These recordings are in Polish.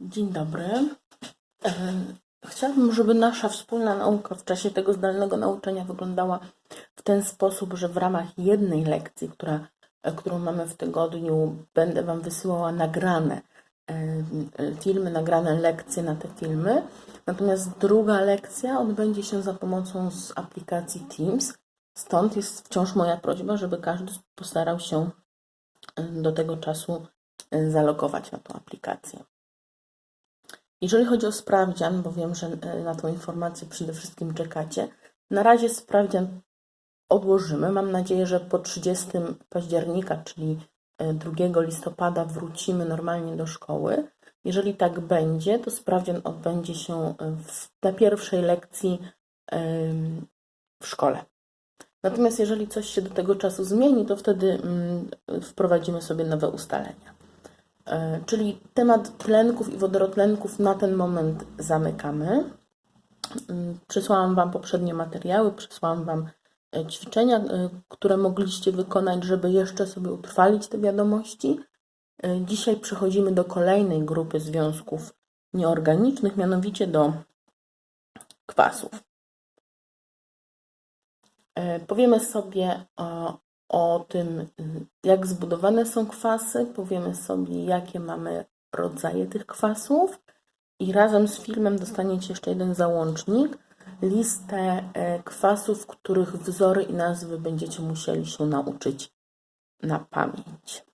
Dzień dobry. E, Chciałabym, żeby nasza wspólna nauka w czasie tego zdalnego nauczania wyglądała w ten sposób, że w ramach jednej lekcji, która, e, którą mamy w tygodniu, będę Wam wysyłała nagrane e, filmy, nagrane lekcje na te filmy. Natomiast druga lekcja odbędzie się za pomocą z aplikacji Teams. Stąd jest wciąż moja prośba, żeby każdy postarał się do tego czasu zalogować na tą aplikację. Jeżeli chodzi o sprawdzian, bo wiem, że e, na tą informację przede wszystkim czekacie, na razie sprawdzian odłożymy. Mam nadzieję, że po 30 października, czyli e, 2 listopada, wrócimy normalnie do szkoły. Jeżeli tak będzie, to sprawdzian odbędzie się e, w, na pierwszej lekcji w szkole. Natomiast jeżeli coś się do tego czasu zmieni, to wtedy mm, wprowadzimy sobie nowe ustalenia. E, Czyli temat tlenków i wodorotlenków na ten moment zamykamy. Mm, Przysłałam Wam poprzednie materiały, przysłałam Wam e, ćwiczenia, e, które mogliście wykonać, żeby jeszcze sobie utrwalić te wiadomości. Dzisiaj przechodzimy do kolejnej grupy związków nieorganicznych, mianowicie do kwasów. Powiemy sobie o, o tym, y, jak zbudowane są kwasy, powiemy sobie, jakie mamy rodzaje tych kwasów. I razem z filmem dostaniecie jeszcze jeden załącznik, listę e, kwasów, których wzory i nazwy będziecie musieli się nauczyć na pamięć.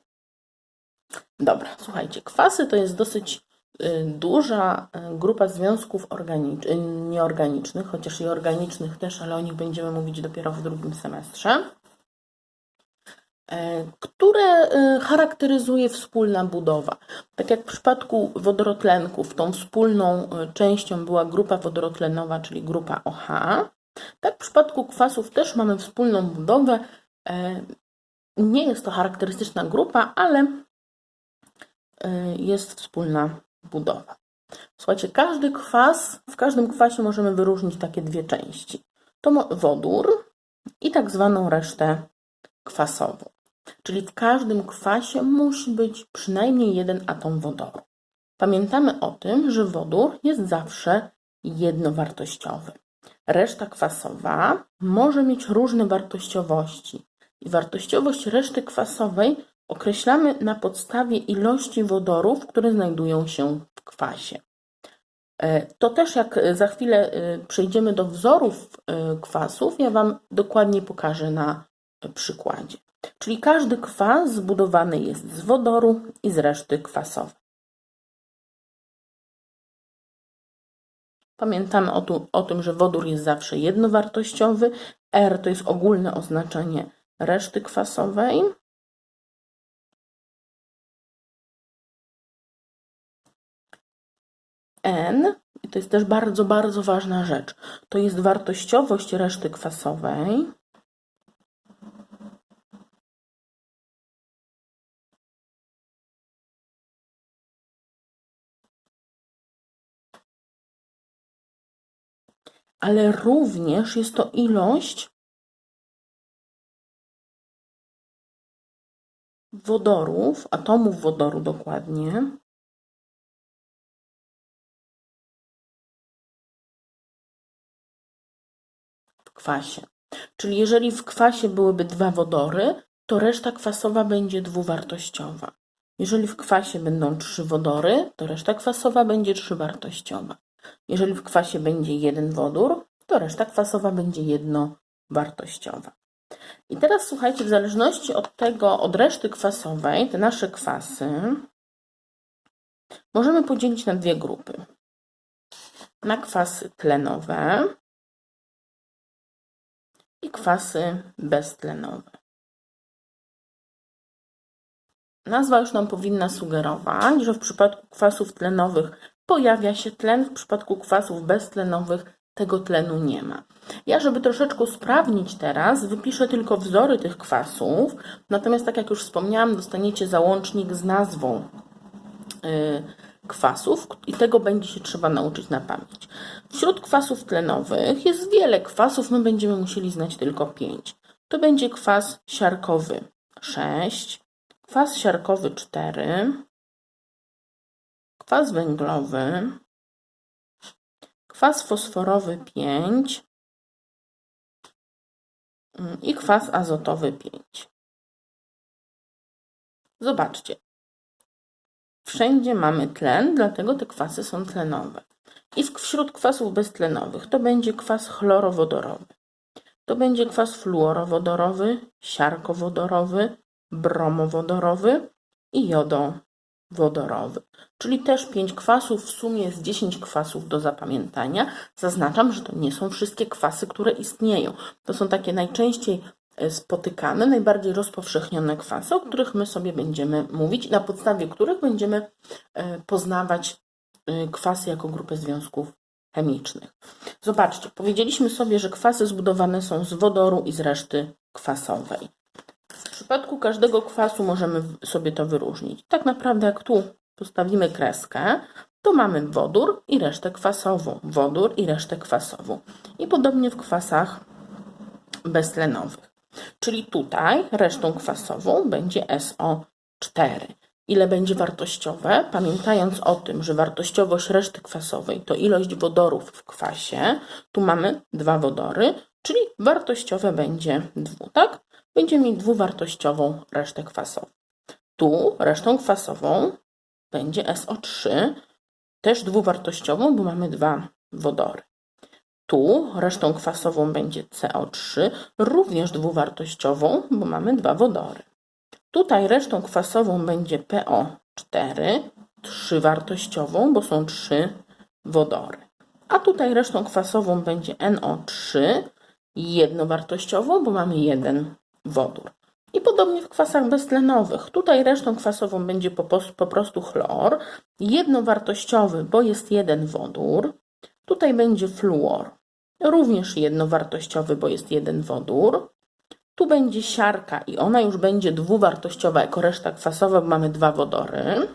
Dobra, słuchajcie, kwasy to jest dosyć y, duża y, grupa związków organicz- nieorganicznych, chociaż i organicznych też, ale o nich będziemy mówić dopiero w drugim semestrze, e, które y, charakteryzuje wspólna budowa. Tak jak w przypadku wodorotlenków, tą wspólną y, częścią była grupa wodorotlenowa, czyli grupa OH, tak w przypadku kwasów też mamy wspólną budowę. E, Nie jest to charakterystyczna grupa, ale jest wspólna budowa. Słuchajcie, każdy kwas, w każdym kwasie możemy wyróżnić takie dwie części. To wodór i tak zwaną resztę kwasową. Czyli w każdym kwasie musi być przynajmniej jeden atom wodoru. Pamiętamy o tym, że wodór jest zawsze jednowartościowy. Reszta kwasowa może mieć różne wartościowości. I wartościowość reszty kwasowej określamy na podstawie ilości wodorów, które znajdują się w kwasie. E, To też jak za chwilę e, przejdziemy do wzorów e, kwasów, ja Wam dokładnie pokażę na przykładzie. Czyli każdy kwas zbudowany jest z wodoru i z reszty kwasowej. Pamiętamy o, tu, o tym, że wodór jest zawsze jednowartościowy. R to jest ogólne oznaczenie reszty kwasowej. N, i to jest też bardzo, bardzo ważna rzecz, to jest wartościowość reszty kwasowej. Ale również jest to ilość wodorów, atomów wodoru dokładnie, w kwasie. Czyli jeżeli w kwasie byłyby dwa wodory, to reszta kwasowa będzie dwuwartościowa. Jeżeli w kwasie będą trzy wodory, to reszta kwasowa będzie trzywartościowa. Jeżeli w kwasie będzie jeden wodór, to reszta kwasowa będzie jednowartościowa. I teraz słuchajcie, w zależności od tego, od reszty kwasowej, te nasze kwasy możemy podzielić na dwie grupy. Na kwasy tlenowe i kwasy beztlenowe. Nazwa już nam powinna sugerować, że w przypadku kwasów tlenowych pojawia się tlen, w przypadku kwasów beztlenowych tego tlenu nie ma. Ja, żeby troszeczkę usprawnić teraz, wypiszę tylko wzory tych kwasów, natomiast tak jak już wspomniałam, dostaniecie załącznik z nazwą y, kwasów i tego będzie się trzeba nauczyć na pamięć. Wśród kwasów tlenowych jest wiele kwasów, my będziemy musieli znać tylko pięć. To będzie kwas siarkowy 6, kwas siarkowy 4, kwas węglowy, kwas fosforowy 5 mm, i kwas azotowy 5. Zobaczcie. Wszędzie mamy tlen, dlatego te kwasy są tlenowe. I wśród kwasów beztlenowych to będzie kwas chlorowodorowy. To będzie kwas fluorowodorowy, siarkowodorowy, bromowodorowy i jodowodorowy. Czyli też 5 kwasów, w sumie jest 10 kwasów do zapamiętania. Zaznaczam, że to nie są wszystkie kwasy, które istnieją. To są takie najczęściej e, spotykane, najbardziej rozpowszechnione kwasy, o których my sobie będziemy mówić, na podstawie których będziemy e, poznawać e, kwasy jako grupę związków chemicznych. Zobaczcie, powiedzieliśmy sobie, że kwasy zbudowane są z wodoru i z reszty kwasowej. Przypadku każdego kwasu możemy sobie to wyróżnić. Tak naprawdę, jak tu postawimy kreskę, to mamy wodór i resztę kwasową, wodór i resztę kwasową. I podobnie w kwasach beztlenowych. Czyli tutaj resztą kwasową będzie SO4. Ile będzie wartościowe? Pamiętając o tym, że wartościowość reszty kwasowej to ilość wodorów w kwasie, tu mamy dwa wodory, czyli wartościowe będzie dwu, tak? Będziemy mieć dwuwartościową resztę kwasową. Tu resztą kwasową będzie SO3, też dwuwartościową, bo mamy dwa wodory. Tu resztą kwasową będzie CO3, również dwuwartościową, bo mamy dwa wodory. Tutaj resztą kwasową będzie PO4, trzywartościową, bo są trzy wodory. A tutaj resztą kwasową będzie NO3, jednowartościową, bo mamy jeden wodór. I podobnie w kwasach beztlenowych. Tutaj resztą kwasową będzie po, prostu chlor, jednowartościowy, bo jest jeden wodór. Tutaj będzie fluor, również jednowartościowy, bo jest jeden wodór. Tu będzie siarka i ona już będzie dwuwartościowa jako reszta kwasowa, bo mamy dwa wodory.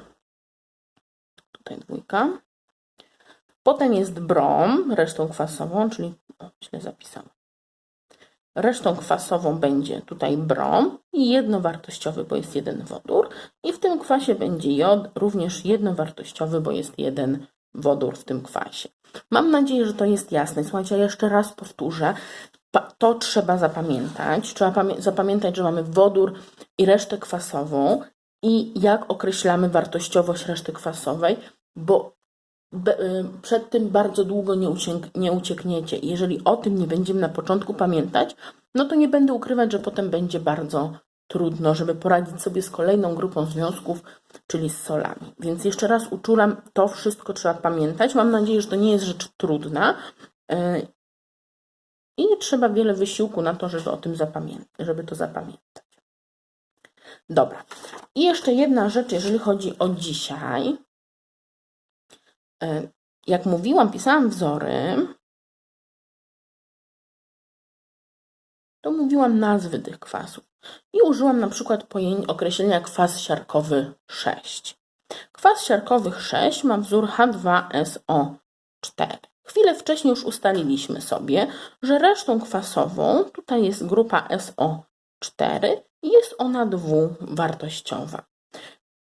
Tutaj dwójka. Potem jest brom, resztą kwasową, czyli o, źle zapisałam. Resztą kwasową będzie tutaj brom i jednowartościowy, bo jest jeden wodór. I w tym kwasie będzie jod, również jednowartościowy, bo jest jeden wodór w tym kwasie. Mam nadzieję, że to jest jasne. Słuchajcie, ja jeszcze raz powtórzę. To trzeba zapamiętać. Trzeba zapamiętać, że mamy wodór i resztę kwasową i jak określamy wartościowość reszty kwasowej, bo przed tym bardzo długo nie, uciek nie uciekniecie. Jeżeli o tym nie będziemy na początku pamiętać, no to nie będę ukrywać, że potem będzie bardzo trudno, żeby poradzić sobie z kolejną grupą związków, czyli z solami. Więc jeszcze raz uczulam, to wszystko trzeba pamiętać. Mam nadzieję, że to nie jest rzecz trudna y, i nie trzeba wiele wysiłku na to, żeby o tym zapamiętać, żeby to zapamiętać. Dobra. I jeszcze jedna rzecz, jeżeli chodzi o dzisiaj. E, jak mówiłam, pisałam wzory, to mówiłam nazwy tych kwasów. I użyłam na przykład określenia kwas siarkowy 6. Kwas siarkowy 6 ma wzór H2SO4. Chwilę wcześniej już ustaliliśmy sobie, że resztą kwasową tutaj jest grupa SO4 i jest ona dwuwartościowa.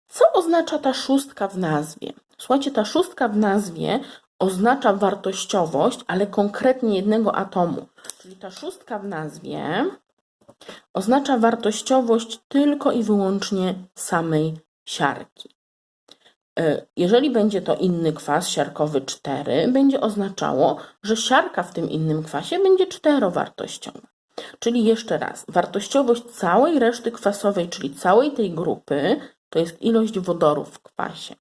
Co oznacza ta szóstka w nazwie? Słuchajcie, ta szóstka w nazwie oznacza wartościowość, ale konkretnie jednego atomu. Czyli ta szóstka w nazwie oznacza wartościowość tylko i wyłącznie samej siarki. E, jeżeli będzie to inny kwas siarkowy 4, będzie oznaczało, że siarka w tym innym kwasie będzie czterowartościowa. Czyli jeszcze raz, wartościowość całej reszty kwasowej, czyli całej tej grupy, to jest ilość wodorów w kwasie.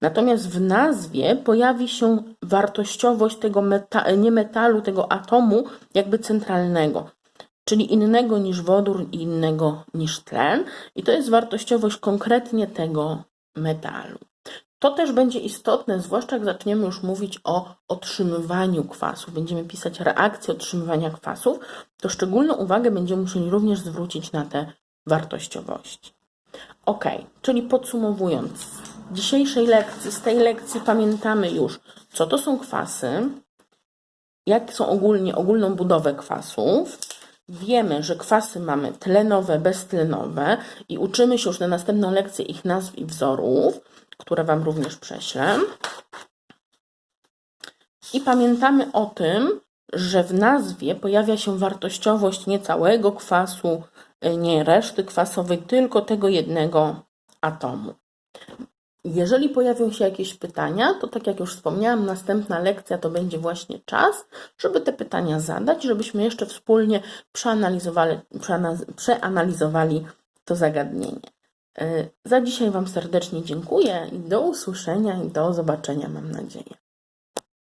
Natomiast w nazwie pojawi się wartościowość tego meta nie metalu, tego atomu jakby centralnego, czyli innego niż wodór i innego niż tlen. I to jest wartościowość konkretnie tego metalu. To też będzie istotne, zwłaszcza jak zaczniemy już mówić o otrzymywaniu kwasów, będziemy pisać reakcję otrzymywania kwasów, to szczególną uwagę będziemy musieli również zwrócić na te wartościowości. Ok, czyli podsumowując, dzisiejszej lekcji, z tej lekcji pamiętamy już, co to są kwasy, jak są ogólnie, ogólną budowę kwasów, Wiemy, że kwasy mamy tlenowe, beztlenowe i uczymy się już na następną lekcję ich nazw i wzorów. które Wam również prześlę. I pamiętamy o tym, że w nazwie pojawia się wartościowość nie całego kwasu, nie reszty kwasowej, tylko tego jednego atomu. Jeżeli pojawią się jakieś pytania, to tak jak już wspomniałam, następna lekcja to będzie właśnie czas, żeby te pytania zadać, żebyśmy jeszcze wspólnie przeanalizowali, przeanalizowali to zagadnienie. Y, Za dzisiaj Wam serdecznie dziękuję i do usłyszenia i do zobaczenia, mam nadzieję.